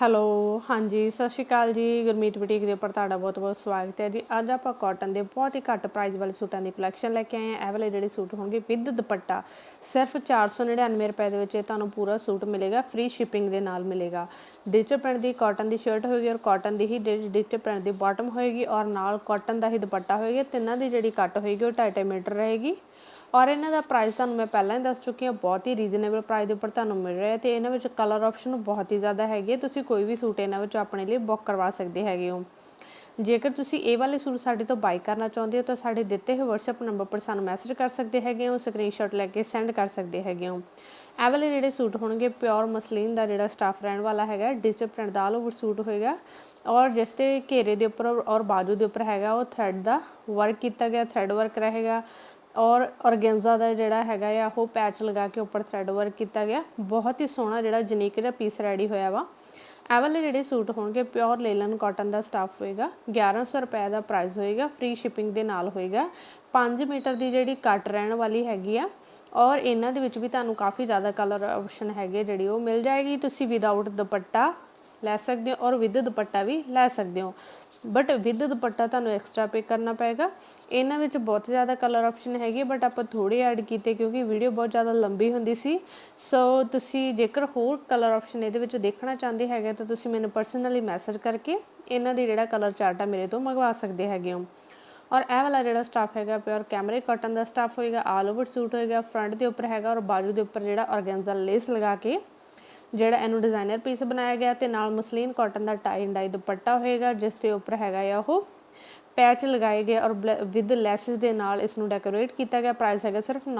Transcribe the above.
Hello, ਹਾਂਜੀ, ਸਤਿ ਸ਼੍ਰੀ ਅਕਾਲ ਜੀ। ਗੁਰਮੀਤ ਬੁਟੀਕ ਦੇ ਉੱਪਰ ਤੁਹਾਡਾ ਬਹੁਤ-ਬਹੁਤ ਸਵਾਗਤ ਹੈ ਜੀ। ਅੱਜ ਆਪਾਂ ਕਾਟਨ ਦੇ ਬਹੁਤ ਹੀ ਘੱਟ ਪ੍ਰਾਈਸ ਵਾਲੇ ਸੂਟਾਂ ਦੀ ਕਲੈਕਸ਼ਨ ਲੈ ਕੇ ਆਏ ਹਾਂ। ਇਹ ਵਾਲੇ ਜਿਹੜੇ ਸੂਟ ਹੋਣਗੇ ਵਿਦ ਦੁਪੱਟਾ, ਸਿਰਫ 499 ਰੁਪਏ ਦੇ ਵਿੱਚ ਇਹ ਤੁਹਾਨੂੰ ਪੂਰਾ ਸੂਟ ਮਿਲੇਗਾ ਫ੍ਰੀ ਸ਼ਿਪਿੰਗ ਦੇ ਨਾਲ ਮਿਲੇਗਾ। ਡਿਜੀਟਲ ਪ੍ਰਿੰਟ ਦੀ ਕਾਟਨ ਦੀ ਸ਼ਰਟ ਹੋਏਗੀ ਔਰ ਕਾਟਨ ਦੀ ਹੀ ਡਿਜੀਟਲ ਪ੍ਰਿੰਟ ਦੀ ਬਾਟਮ ਹੋਏਗੀ ਔਰ ਨਾਲ ਕਾਟਨ ਦਾ ਹੀ ਦੁਪੱਟਾ ਹੋਏਗਾ। ਤਿੰਨਾਂ ਦੀ ਜਿਹੜੀ ਕੱਟ ਹੋਏਗੀ ਉਹ 2.5 ਮੀਟਰ ਰਹੇਗੀ। ਔਰ ਇਹਨਾਂ ਦਾ ਪ੍ਰਾਈਸ ਤੁਹਾਨੂੰ ਮੈਂ ਪਹਿਲਾਂ ਹੀ ਦੱਸ ਚੁੱਕੀ ਹਾਂ, ਬਹੁਤ ਹੀ ਰੀਜ਼ਨੇਬਲ ਪ੍ਰਾਈਸ ਦੇ ਉੱਪਰ ਤੁਹਾਨੂੰ ਮਿਲ ਰਿਹਾ ਹੈ ਤੇ ਇਹਨਾਂ ਵਿੱਚ ਕਲਰ ਆਪਸ਼ਨ ਬਹੁਤ ਹੀ ਜ਼ਿਆਦਾ ਹੈਗੇ। ਤੁਸੀਂ ਕੋਈ ਵੀ ਸੂਟ ਇਹਨਾਂ ਵਿੱਚ ਆਪਣੇ ਲਈ ਬੁੱਕ ਕਰਵਾ ਸਕਦੇ ਹੈਗੇ ਹੋ। ਜੇਕਰ ਤੁਸੀਂ ਇਹ ਵਾਲੇ ਸੂਟ ਸਾਡੇ ਤੋਂ ਬਾਈ ਕਰਨਾ ਚਾਹੁੰਦੇ ਹੋ ਤਾਂ ਸਾਡੇ ਦਿੱਤੇ ਹੋਏ WhatsApp ਨੰਬਰ ਪਰ ਸਾਨੂੰ ਮੈਸੇਜ ਕਰ ਸਕਦੇ ਹੈਗੇ ਹੋ ਸਕਰੀਨਸ਼ਾਟ ਲੈ ਕੇ ਸੈਂਡ ਕਰ ਸਕਦੇ ਹੈਗੇ ਹੋ। ਇਹ ਵਾਲੇ ਜਿਹੜੇ ਸੂਟ ਹੋਣਗੇ ਪਿਓਰ ਮਸਲੀਨ ਦਾ ਜਿਹੜਾ ਸਟਾਫ ਰਹਿਣ ਵਾਲਾ ਹੈਗਾ ਡਿਜੀਟਲ ਪ੍ਰਿੰਟ ਦਾ ਆਲ ਓਵਰ ਸੂਟ ਹੋਏਗਾ। ਔਰ ਜਿਸ ਤੇ ਘੇਰੇ ਦੇ ਉੱਪਰ ਔਰ ਬਾਜੂ ਦੇ ਉੱਪਰ ਹੈਗਾ, ਉਹ ਥ੍ਰੈਡ ਦਾ ਵਰਕ ਕੀਤਾ ਗਿਆ ਥ੍ਰੈਡ ਵਰਕ ਰਹੇਗਾ। ਔਰ ਔਰਗੈਂਜ਼ਾ ਦਾ ਜਿਹੜਾ ਹੈਗਾ ਆ, ਉਹ ਪੈਚ ਲਗਾ ਕੇ ਉੱਪਰ ਥ੍ਰੈਡ ਵਰਕ ਕੀਤਾ ਗਿਆ। ਬਹੁਤ ਹੀ ਸੋਹਣਾ ਜਿਹੜਾ ਜਨੀਕ ਜਿਹਾ ਪੀਸ ਰੈਡੀ ਹੋਇਆ ਵਾ। ਇਹ ਵਾਲੇ ਜਿਹੜੇ ਸੂਟ ਹੋਣਗੇ ਪਿਓਰ ਲੇਲਨ ਕਾਟਨ ਦਾ ਸਟਾਫ ਹੋਏਗਾ। 1100 ਰੁਪਏ ਦਾ ਪ੍ਰਾਈਸ ਹੋਏਗਾ ਫ੍ਰੀ ਸ਼ਿਪਿੰਗ ਦੇ ਨਾਲ ਹੋਏਗਾ। 5 ਮੀਟਰ ਦੀ ਜਿਹੜੀ ਕੱਟ ਰਹਿਣ ਵਾਲੀ ਹੈਗੀ ਆ। ਔਰ ਇਹਨਾਂ ਦੇ ਵਿੱਚ ਵੀ ਤੁਹਾਨੂੰ ਕਾਫੀ ਜ਼ਿਆਦਾ ਕਲਰ ਆਪਸ਼ਨ ਹੈਗੇ ਜਿਹੜੀ ਉਹ ਮਿਲ ਜਾਏਗੀ। ਤੁਸੀਂ ਵਿਦਆਊਟ ਦੁਪੱਟਾ ਲੈ ਸਕਦੇ ਹੋ ਔਰ ਵਿਦ ਦੁਪੱਟਾ ਵੀ ਲੈ ਸਕਦੇ ਹੋ। ਬਟ ਵਿਦ ਦੁਪੱਟਾ ਤੁਹਾਨੂੰ ਐਕਸਟਰਾ ਪੇ ਕਰਨਾ ਪਏਗਾ। ਇਹਨਾਂ ਵਿੱਚ ਬਹੁਤ ਜ਼ਿਆਦਾ ਕਲਰ ਆਪਸ਼ਨ ਹੈਗੇ ਬਟ ਆਪਾਂ ਥੋੜੇ ਐਡ ਕੀਤੇ ਕਿਉਂਕਿ ਵੀਡੀਓ ਬਹੁਤ ਜ਼ਿਆਦਾ ਲੰਬੀ ਹੁੰਦੀ ਸੀ। ਸੋ ਤੁਸੀਂ ਜੇਕਰ ਹੋਰ ਕਲਰ ਆਪਸ਼ਨ ਇਹਦੇ ਵਿੱਚ ਦੇਖਣਾ ਚਾਹੁੰਦੇ ਹੈਗੇ, ਤਾਂ ਤੁਸੀਂ ਮੈਨੂੰ ਪਰਸਨਲੀ ਮੈਸੇਜ ਕਰਕੇ ਇਹਨਾਂ ਦੀ ਜਿਹੜਾ ਕਲਰ ਚਾਰਟ ਆ ਮੇਰੇ ਤੋਂ ਮੰਗਵਾ ਸਕਦੇ ਹੈਗੇ ਹੋ। ਔਰ ਇਹ ਵਾਲਾ ਜਿਹੜਾ ਸਟਾਫ ਹੈਗਾ ਪਿਓਰ ਕੈਮਰੇ ਕਾਟਨ ਦਾ ਸਟਾਫ ਹੋਏਗਾ ਆਲ ਓਵਰ ਸੂਟ ਹੋਏਗਾ ਫਰੰਟ ਦੇ ਉੱਪਰ ਹੈਗਾ, ਔਰ ਬਾਜੂ ਦੇ ਉੱਪਰ ਜਿਹੜਾ ਆਰਗੈਂਜ਼ਾ ਲੇਸ ਲਗਾ ਕੇ ਜਿਹੜਾ ਇਹਨੂੰ ਡਿਜ਼ਾਈਨਰ ਪੀਸ ਬਣਾਇਆ ਗਿਆ ਤੇ ਨਾਲ ਮਸਲੀਨ ਕਾਟਨ ਦਾ ਟਾਈ ਐਂਡ ਡਾਈ ਦੁਪੱਟਾ ਹੋਏਗਾ, ਜਿਸ ਦੇ ਉੱਪਰ ਹੈਗਾ ਆ ਉਹ ਪੈਚ ਲਗਾਏ ਗਏ ਔਰ ਵਿਦ ਲੈਸਸ ਦੇ ਨਾਲ ਇਸ ਨੂੰ ਡੈਕੋਰੇਟ ਕੀਤਾ ਗਿਆ। ਪ੍ਰਾਈਸ ਹੈਗਾ ਸਿਰਫ